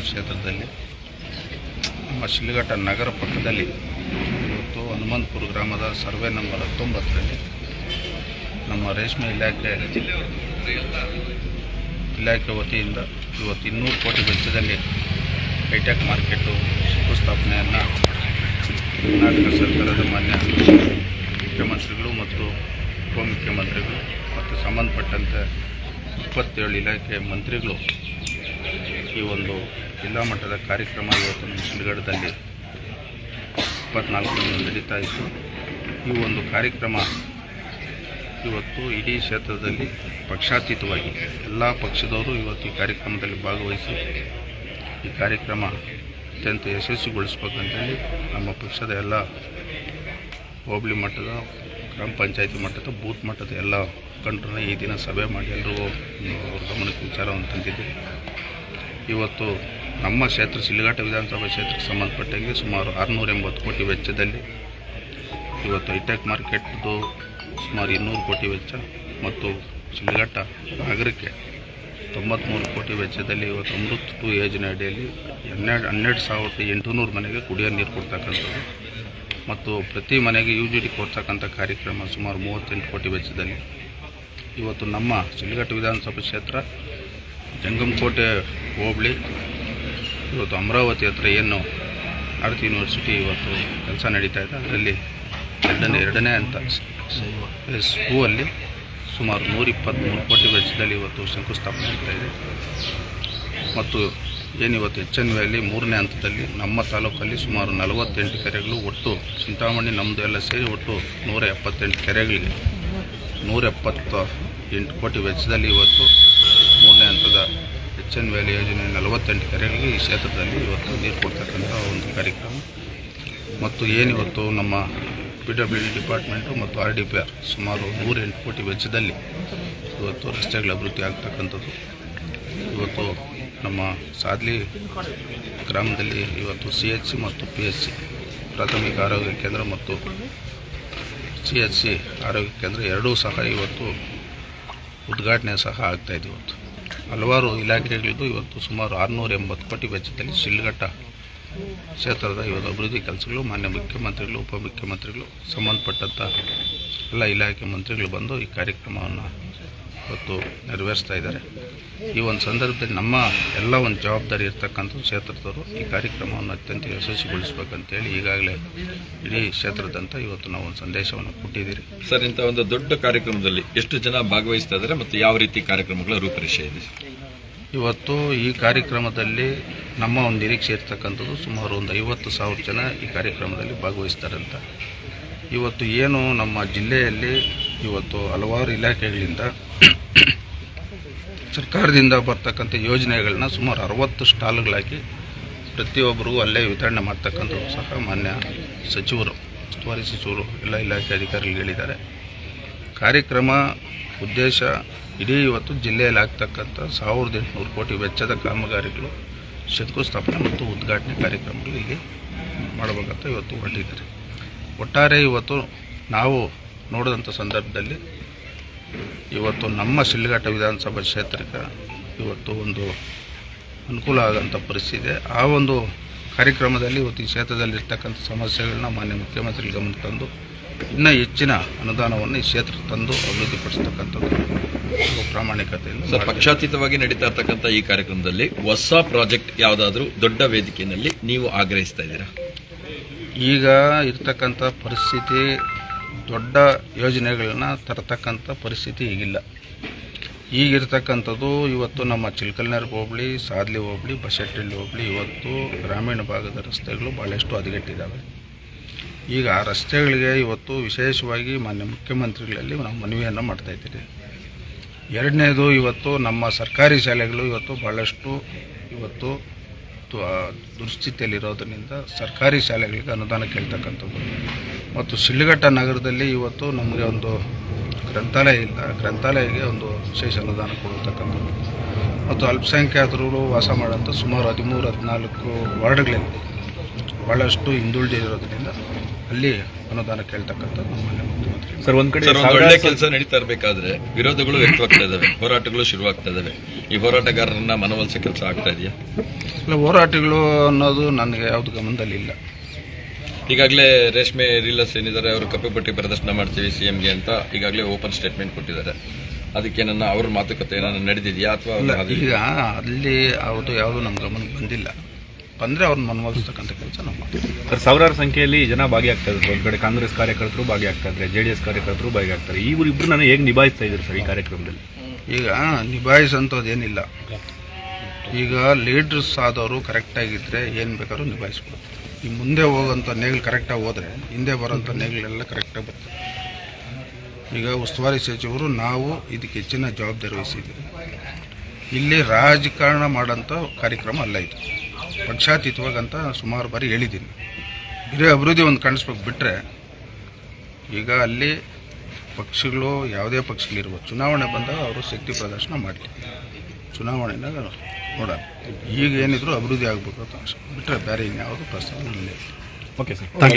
ಕ್ಷೇತ್ರದಲ್ಲಿ. ನಮ್ಮ ಶಿಲ್ಘಟ್ಟ ನಗರ ಪಕ್ಕದಲ್ಲಿ ಇವತ್ತು ಹನುಮಂತಪುರ ಗ್ರಾಮದ ಸರ್ವೆ ನಂಬರ್ ಹತ್ತೊಂಬತ್ತರಲ್ಲಿ ನಮ್ಮ ರೇಷ್ಮೆ ಇಲಾಖೆ ಇಲಾಖೆ ವತಿಯಿಂದ ಇವತ್ತು ಇನ್ನೂರು ಕೋಟಿ ವೆಚ್ಚದಲ್ಲಿ ಹೈಟೆಕ್ ಮಾರ್ಕೆಟು ಶಂಕುಸ್ಥಾಪನೆಯನ್ನು ಕರ್ನಾಟಕ ಸರ್ಕಾರದ ಮಾನ್ಯ ಮುಖ್ಯಮಂತ್ರಿಗಳು ಮತ್ತು ಉಪಮುಖ್ಯಮಂತ್ರಿಗಳು ಮತ್ತು ಸಂಬಂಧಪಟ್ಟಂತೆ ಇಪ್ಪತ್ತೇಳು ಇಲಾಖೆ ಮಂತ್ರಿಗಳು ಈ ಒಂದು ಜಿಲ್ಲಾ ಮಟ್ಟದ ಕಾರ್ಯಕ್ರಮ ಇವತ್ತು ನಮ್ಮ ಶಿಲ್ಗಡದಲ್ಲಿ ಇಪ್ಪತ್ನಾಲ್ಕರಂದು ನಡೀತಾ ಇತ್ತು. ಈ ಒಂದು ಕಾರ್ಯಕ್ರಮ ಇವತ್ತು ಇಡೀ ಕ್ಷೇತ್ರದಲ್ಲಿ ಪಕ್ಷಾತೀತವಾಗಿ ಎಲ್ಲ ಪಕ್ಷದವರು ಇವತ್ತು ಈ ಕಾರ್ಯಕ್ರಮದಲ್ಲಿ ಭಾಗವಹಿಸಿ ಈ ಕಾರ್ಯಕ್ರಮ ಅತ್ಯಂತ ಯಶಸ್ವಿಗೊಳಿಸ್ಬೇಕಂತೇಳಿ ನಮ್ಮ ಪಕ್ಷದ ಎಲ್ಲ ಹೋಬಳಿ ಮಟ್ಟದ, ಗ್ರಾಮ ಪಂಚಾಯತಿ ಮಟ್ಟದ, ಬೂತ್ ಮಟ್ಟದ ಎಲ್ಲ ಮುಖಂಡರನ್ನ ಈ ದಿನ ಸಭೆ ಮಾಡಿ ಎಲ್ಲರಿಗೂ ಅವ್ರ ಗಮನಕ್ಕೆ ವಿಚಾರವನ್ನು ತಂದಿದ್ದೀವಿ. ಇವತ್ತು ನಮ್ಮ ಕ್ಷೇತ್ರ ಸಿಲ್ಘಾಟ ವಿಧಾನಸಭಾ ಕ್ಷೇತ್ರಕ್ಕೆ ಸಂಬಂಧಪಟ್ಟಂಗೆ ಸುಮಾರು ಆರುನೂರ ಎಂಬತ್ತು ಕೋಟಿ ವೆಚ್ಚದಲ್ಲಿ ಇವತ್ತು ಹೈಟೆಕ್ ಮಾರ್ಕೆಟ್ದು ಸುಮಾರು ಇನ್ನೂರು ಕೋಟಿ ವೆಚ್ಚ ಮತ್ತು ಶಿಲ್ಘಟ್ಟ ನಗರಕ್ಕೆ ತೊಂಬತ್ತ್ಮೂರು ಕೋಟಿ ವೆಚ್ಚದಲ್ಲಿ ಇವತ್ತು ಅಮೃತ್ ಟು ಯೋಜನೆ ಅಡಿಯಲ್ಲಿ ಹನ್ನೆರಡು ಹನ್ನೆರಡು ಸಾವಿರದ ಎಂಟುನೂರು ಮನೆಗೆ ಕುಡಿಯೋ ನೀರು ಕೊಡ್ತಕ್ಕಂಥದ್ದು. ಮತ್ತು ಪ್ರತಿ ಮನೆಗೆ ಯು ಜಿ ಡಿ ಕೊಡ್ತಕ್ಕಂಥ ಕಾರ್ಯಕ್ರಮ ಸುಮಾರು ಮೂವತ್ತೆಂಟು ಕೋಟಿ ವೆಚ್ಚದಲ್ಲಿ. ಇವತ್ತು ನಮ್ಮ ಶಿಲ್ಘಟ್ಟ ವಿಧಾನಸಭಾ ಕ್ಷೇತ್ರ ಜಂಗಮಕೋಟೆ ಹೋಬಳಿ ಇವತ್ತು ಅಮರಾವತಿ ಹತ್ರ ಏನು ಆರ್ತಿ ಯೂನಿವರ್ಸಿಟಿ ಇವತ್ತು ಕೆಲಸ ನಡೀತಾ ಇದೆ, ಅದರಲ್ಲಿ ಎರಡನೇ ಎರಡನೇ ಅಂತ ಟೂ ಅಲ್ಲಿ ಸುಮಾರು ನೂರ ಇಪ್ಪತ್ತ್ಮೂರು ಕೋಟಿ ವೆಚ್ಚದಲ್ಲಿ ಇವತ್ತು ಶಂಕುಸ್ಥಾಪನೆ ಆಗ್ತಾ ಇದೆ. ಮತ್ತು ಏನಿವತ್ತು ಎಚ್ ಎನ್ ವ್ಯಾಲಿ ಮೂರನೇ ಹಂತದಲ್ಲಿ ನಮ್ಮ ತಾಲೂಕಲ್ಲಿ ಸುಮಾರು ನಲವತ್ತೆಂಟು ಕೆರೆಗಳು ಒಟ್ಟು, ಚಿಂತಾಮಣಿ ನಮ್ಮದು ಎಲ್ಲ ಸೇರಿ ಒಟ್ಟು ನೂರ ಎಪ್ಪತ್ತೆಂಟು ಕೆರೆಗಳಿಗೆ ನೂರ ಎಪ್ಪತ್ತ ಎಂಟು ಕೋಟಿ ವೆಚ್ಚದಲ್ಲಿ ಇವತ್ತು ಎಚ್ ಎನ್ ವ್ಯಾಲಿ ಯೋಜನೆ ನಲವತ್ತೆಂಟು ಕೆರೆಗಳಿಗೆ ಈ ಕ್ಷೇತ್ರದಲ್ಲಿ ಇವತ್ತು ನೀರು ಕೊಡ್ತಕ್ಕಂಥ ಒಂದು ಕಾರ್ಯಕ್ರಮ. ಮತ್ತು ಏನಿವತ್ತು ನಮ್ಮ ಪಿ ಡಬ್ಲ್ಯೂ ಡಿ ಡಿಪಾರ್ಟ್ಮೆಂಟು ಮತ್ತು ಆರ್ ಡಿ ಪಿ ಆರ್ ಸುಮಾರು ನೂರೆಂಟು ಕೋಟಿ ವೆಚ್ಚದಲ್ಲಿ ಇವತ್ತು ರಸ್ತೆಗಳ ಅಭಿವೃದ್ಧಿ ಆಗ್ತಕ್ಕಂಥದ್ದು. ಇವತ್ತು ನಮ್ಮ ಸಾದ್ಲಿ ಗ್ರಾಮದಲ್ಲಿ ಇವತ್ತು ಸಿ ಎಚ್ ಸಿ ಮತ್ತು ಪಿ ಎಚ್ ಸಿ ಪ್ರಾಥಮಿಕ ಆರೋಗ್ಯ ಕೇಂದ್ರ ಮತ್ತು ಸಿ ಎಚ್ ಸಿ ಆರೋಗ್ಯ ಕೇಂದ್ರ ಎರಡೂ ಸಹ ಇವತ್ತು ಉದ್ಘಾಟನೆ ಸಹ ಆಗ್ತಾಯಿದೆ ಇವತ್ತು. ಹಲವಾರು ಇಲಾಖೆಗಳಿದ್ದು ಇವತ್ತು ಸುಮಾರು ಆರುನೂರ ಎಂಬತ್ತು ಕೋಟಿ ವೆಚ್ಚದಲ್ಲಿ ಶಿಲ್ಘಟ್ಟ ಕ್ಷೇತ್ರದ ಇವತ್ತು ಅಭಿವೃದ್ಧಿ ಕೆಲಸಗಳು ಮಾನ್ಯ ಮುಖ್ಯಮಂತ್ರಿಗಳು, ಉಪಮುಖ್ಯಮಂತ್ರಿಗಳು ಸಂಬಂಧಪಟ್ಟಂಥ ಎಲ್ಲ ಇಲಾಖೆ ಮಂತ್ರಿಗಳು ಬಂದು ಈ ಕಾರ್ಯಕ್ರಮವನ್ನು ಇವತ್ತು ನೆರವೇರಿಸ್ತಾ ಇದ್ದಾರೆ. ಈ ಒಂದು ಸಂದರ್ಭದಲ್ಲಿ ನಮ್ಮ ಎಲ್ಲ ಒಂದು ಜವಾಬ್ದಾರಿ ಇರ್ತಕ್ಕಂಥ ಕ್ಷೇತ್ರದವರು ಈ ಕಾರ್ಯಕ್ರಮವನ್ನು ಅತ್ಯಂತ ಯಶಸ್ವಿಗೊಳಿಸ್ಬೇಕಂತೇಳಿ ಈಗಾಗಲೇ ಇಡೀ ಕ್ಷೇತ್ರದಂತ ಇವತ್ತು ನಾವು ಒಂದು ಸಂದೇಶವನ್ನು ಕೊಟ್ಟಿದ್ದೀರಿ. ಸರ್ ಇಂಥ ಒಂದು ದೊಡ್ಡ ಕಾರ್ಯಕ್ರಮದಲ್ಲಿ ಎಷ್ಟು ಜನ ಭಾಗವಹಿಸ್ತಾ ಇದ್ದಾರೆ ಮತ್ತು ಯಾವ ರೀತಿ ಕಾರ್ಯಕ್ರಮಗಳ ರೂಪರೇಷೆ ಇದೆ? ಇವತ್ತು ಈ ಕಾರ್ಯಕ್ರಮದಲ್ಲಿ ನಮ್ಮ ಒಂದು ನಿರೀಕ್ಷೆ ಇರ್ತಕ್ಕಂಥದ್ದು ಸುಮಾರು ಒಂದು ಐವತ್ತು ಸಾವಿರ ಜನ ಈ ಕಾರ್ಯಕ್ರಮದಲ್ಲಿ ಭಾಗವಹಿಸ್ತಾರಂತ. ಇವತ್ತು ಏನು ನಮ್ಮ ಜಿಲ್ಲೆಯಲ್ಲಿ ಇವತ್ತು ಹಲವಾರು ಇಲಾಖೆಗಳಿಂದ ಸರ್ಕಾರದಿಂದ ಬರ್ತಕ್ಕಂಥ ಯೋಜನೆಗಳನ್ನ ಸುಮಾರು ಅರವತ್ತು ಸ್ಟಾಲ್ಗಳಾಗಿ ಪ್ರತಿಯೊಬ್ಬರಿಗೂ ಅಲ್ಲೇ ವಿತರಣೆ ಮಾಡ್ತಕ್ಕಂಥದ್ದು ಸಹ ಮಾನ್ಯ ಸಚಿವರು, ಉಸ್ತುವಾರಿ ಸಚಿವರು, ಎಲ್ಲ ಇಲಾಖೆ ಅಧಿಕಾರಿಗಳು ಹೇಳಿದ್ದಾರೆ. ಕಾರ್ಯಕ್ರಮ ಉದ್ದೇಶ ಇಡೀ ಇವತ್ತು ಜಿಲ್ಲೆಯಲ್ಲಿ ಆಗ್ತಕ್ಕಂಥ ಸಾವಿರದ ಎಂಟುನೂರು ಕೋಟಿ ವೆಚ್ಚದ ಕಾಮಗಾರಿಗಳು, ಶಂಕುಸ್ಥಾಪನೆ ಮತ್ತು ಉದ್ಘಾಟನೆ ಕಾರ್ಯಕ್ರಮಗಳು ಇಲ್ಲಿ ಮಾಡಬೇಕಂತ ಇವತ್ತು ಹೊರಟಿದ್ದಾರೆ. ಒಟ್ಟಾರೆ ಇವತ್ತು ನಾವು ನೋಡಿದಂಥ ಸಂದರ್ಭದಲ್ಲಿ ಇವತ್ತು ನಮ್ಮ ಶಿಲ್ಘಟ್ಟ ವಿಧಾನಸಭಾ ಕ್ಷೇತ್ರಕ್ಕೆ ಇವತ್ತು ಒಂದು ಅನುಕೂಲ ಆಗೋಂಥ ಪರಿಸ್ಥಿತಿ ಇದೆ ಆ ಒಂದು ಕಾರ್ಯಕ್ರಮದಲ್ಲಿ ಇವತ್ತು ಈ ಕ್ಷೇತ್ರದಲ್ಲಿರ್ತಕ್ಕಂಥ ಸಮಸ್ಯೆಗಳನ್ನ ಮಾನ್ಯ ಮುಖ್ಯಮಂತ್ರಿ ಗಮನ ತಂದು ಇನ್ನೂ ಹೆಚ್ಚಿನ ಅನುದಾನವನ್ನು ಈ ಕ್ಷೇತ್ರ ತಂದು ಅಭಿವೃದ್ಧಿಪಡಿಸ್ತಕ್ಕಂಥದ್ದು ಪಡಿಸ್ತಕ್ಕಂಥದ್ದು ಪ್ರಾಮಾಣಿಕತೆಯಿಂದ ಸರ್. ಪಕ್ಷಾತೀತವಾಗಿ ನಡೀತಾ ಇರ್ತಕ್ಕಂಥ ಈ ಕಾರ್ಯಕ್ರಮದಲ್ಲಿ ಹೊಸ ಪ್ರಾಜೆಕ್ಟ್ ಯಾವುದಾದ್ರೂ ದೊಡ್ಡ ವೇದಿಕೆಯಲ್ಲಿ ನೀವು ಆಗ್ರಹಿಸ್ತಾ ಇದ್ದೀರಾ ಈಗ ಇರ್ತಕ್ಕಂಥ ಪರಿಸ್ಥಿತಿ ದೊಡ್ಡ ಯೋಜನೆಗಳನ್ನ ತರತಕ್ಕಂಥ ಪರಿಸ್ಥಿತಿ ಈಗಿಲ್ಲ. ಈಗಿರ್ತಕ್ಕಂಥದ್ದು ಇವತ್ತು ನಮ್ಮ ಚಿಲ್ಕಲ್ನರ್ ಹೋಬಳಿ, ಸಾದ್ಲಿ ಹೋಬಳಿ, ಬಸಟ್ಟಳ್ಳಿ ಹೋಬಳಿ, ಇವತ್ತು ಗ್ರಾಮೀಣ ಭಾಗದ ರಸ್ತೆಗಳು ಭಾಳಷ್ಟು ಹದಗೆಟ್ಟಿದ್ದಾವೆ. ಈಗ ಆ ರಸ್ತೆಗಳಿಗೆ ಇವತ್ತು ವಿಶೇಷವಾಗಿ ಮಾನ್ಯ ಮುಖ್ಯಮಂತ್ರಿಗಳಲ್ಲಿ ನಾವು ಮನವಿಯನ್ನು ಮಾಡ್ತಾಯಿದ್ದೀರಿ ಎರಡನೇದು ಇವತ್ತು ನಮ್ಮ ಸರ್ಕಾರಿ ಶಾಲೆಗಳು ಇವತ್ತು ಭಾಳಷ್ಟು ಇವತ್ತು ದುಸ್ಥಿತಿಯಲ್ಲಿರೋದ್ರಿಂದ ಸರ್ಕಾರಿ ಶಾಲೆಗಳಿಗೆ ಅನುದಾನ ಕೇಳ್ತಕ್ಕಂಥದ್ದು. ಮತ್ತು ಸಿಳ್ಳಿಘಟ್ಟ ನಗರದಲ್ಲಿ ಇವತ್ತು ನಮಗೆ ಒಂದು ಗ್ರಂಥಾಲಯ ಇಲ್ಲ. ಗ್ರಂಥಾಲಯಕ್ಕೆ ಒಂದು ವಿಶೇಷ ಅನುದಾನ ಕೊಡತಕ್ಕಂಥದ್ದು. ಮತ್ತು ಅಲ್ಪಸಂಖ್ಯಾತರು ವಾಸ ಮಾಡೋಂಥ ಸುಮಾರು ಹದಿಮೂರು ಹದಿನಾಲ್ಕು ವಾರ್ಡ್ಗಳಲ್ಲಿ ಭಾಳಷ್ಟು ಹಿಂದುಳಿದಿರೋದ್ರಿಂದ ಅಲ್ಲಿ ಅನುದಾನ ಕೇಳ್ತಕ್ಕಂಥದ್ದು ನಮ್ಮ ಮುಖ್ಯಮಂತ್ರಿ. ಸರ್ ಒಂದ್ ಕಡೆ ಒಳ್ಳೆ ಕೆಲಸ ನಡೀತಾ ಇರಬೇಕಾದ್ರೆ ವಿರೋಧಗಳು ವ್ಯಕ್ತವಾಗ್ತಾ ಇದಾವೆ. ಹೋರಾಟಗಳು ಶುರುವಾಗ್ತಾ ಇದಾವೆ. ಈ ಹೋರಾಟಗಾರರನ್ನ ಮನವೊಲಿಸೋ ಕೆಲಸ ಆಗ್ತಾ ಇದೆಯಾ? ಇಲ್ಲ ಹೋರಾಟಗಳು ಅನ್ನೋದು ನನಗೆ ಯಾವ್ದು ಗಮನದಲ್ಲಿ ಇಲ್ಲ ಈಗಾಗಲೇ ರೇಷ್ಮೆ ರೀಲರ್ಸ್ ಏನಿದ್ದಾರೆ ಅವರು ಕಪ್ಪು ಪಟ್ಟಿ ಪ್ರದರ್ಶನ ಮಾಡ್ತೀವಿ ಸಿ ಎಂಗೆ ಅಂತ ಈಗಾಗಲೇ ಓಪನ್ ಸ್ಟೇಟ್ಮೆಂಟ್ ಕೊಟ್ಟಿದ್ದಾರೆ. ಅದಕ್ಕೆ ನನ್ನ ಅವ್ರ ಮಾತುಕತೆ ಏನಾದ್ರು ನಡೆದಿದೆಯಾ ಅಥವಾ ಇಲ್ಲ ಅವ್ರು ಈಗ ಅಲ್ಲಿ ಅವ್ರದ್ದು ಯಾವುದು ನಮ್ಮ ಗಮನಕ್ಕೆ ಬಂದಿಲ್ಲ. ಬಂದರೆ ಅವ್ರನ್ನ ಮನವೊಲಿಸ್ತಕ್ಕಂಥ ಕೆಲಸ ನಾವು ಮಾಡ್ತೀವಿ. ಸರ್ ಸಾವಿರಾರು ಸಂಖ್ಯೆಯಲ್ಲಿ ಜನ ಭಾಗಿಯಾಗ್ತಾ ಇದ್ರು ಒಂದ್ ಕಡೆ ಕಾಂಗ್ರೆಸ್ ಕಾರ್ಯಕರ್ತರು ಭಾಗಿಯಾಗ್ತಾ ಇದ್ದಾರೆ ಜೆಡಿಎಸ್ ಕಾರ್ಯಕರ್ತರು ಭಾಗಿಯಾಗ್ತಾರೆ ಇವರು ಇಬ್ಬರು ನಾನು ಹೇಗೆ ನಿಭಾಯಿಸ್ತಾ ಇದ್ರು ಸರ್ ಈ ಕಾರ್ಯಕ್ರಮದಲ್ಲಿ? ಈಗ ನಿಭಾಯಿಸೋಂಥದ್ದೇನಿಲ್ಲ ಈಗ ಲೀಡರ್ಸ್ ಆದವರು ಕರೆಕ್ಟಾಗಿದ್ದರೆ ಏನು ಬೇಕಾದ್ರೂ ನಿಭಾಯಿಸ್ಬೋದು. ಈ ಮುಂದೆ ಹೋಗೋಂಥ ನೇಗಿಲು ಕರೆಕ್ಟಾಗಿ ಹೋದರೆ, ಹಿಂದೆ ಬರೋಂಥ ನೇಗಿಲೆಲ್ಲ ಕರೆಕ್ಟಾಗಿ ಬರ್ತದೆ. ಈಗ ಉಸ್ತುವಾರಿ ಸಚಿವರು, ನಾವು ಇದಕ್ಕೆ ಹೆಚ್ಚಿನ ಜವಾಬ್ದಾರಿ ವಹಿಸಿದ್ದೀವಿ. ಇಲ್ಲಿ ರಾಜಕಾರಣ ಮಾಡೋಂಥ ಕಾರ್ಯಕ್ರಮ ಅಲ್ಲ ಇದು. ಪಕ್ಷಾತೀತವಾಗಂತ ಸುಮಾರು ಬಾರಿ ಹೇಳಿದ್ದೀನಿ. ಬೇರೆ ಅಭಿವೃದ್ಧಿ ಒಂದು ಕಾಣಿಸ್ಬೇಕು ಬಿಟ್ಟರೆ ಈಗ ಅಲ್ಲಿ ಪಕ್ಷಗಳು, ಯಾವುದೇ ಪಕ್ಷಗಳಿರ್ಬೋದು, ಚುನಾವಣೆ ಬಂದಾಗ ಅವರು ಶಕ್ತಿ ಪ್ರದರ್ಶನ ಮಾಡಲಿ. ಚುನಾವಣೆನಾಗ ನೋಡೋಣ. ಈಗ ಏನಿದ್ರು ಅಭಿವೃದ್ಧಿ ಆಗ್ಬೇಕು ಅಂತ ಬಿಟ್ಟರೆ ಬೇರೆ ಇನ್ಯಾವುದು ಪ್ರಸ್ತಾವ ಇಲ್ಲ. Okay sir thank you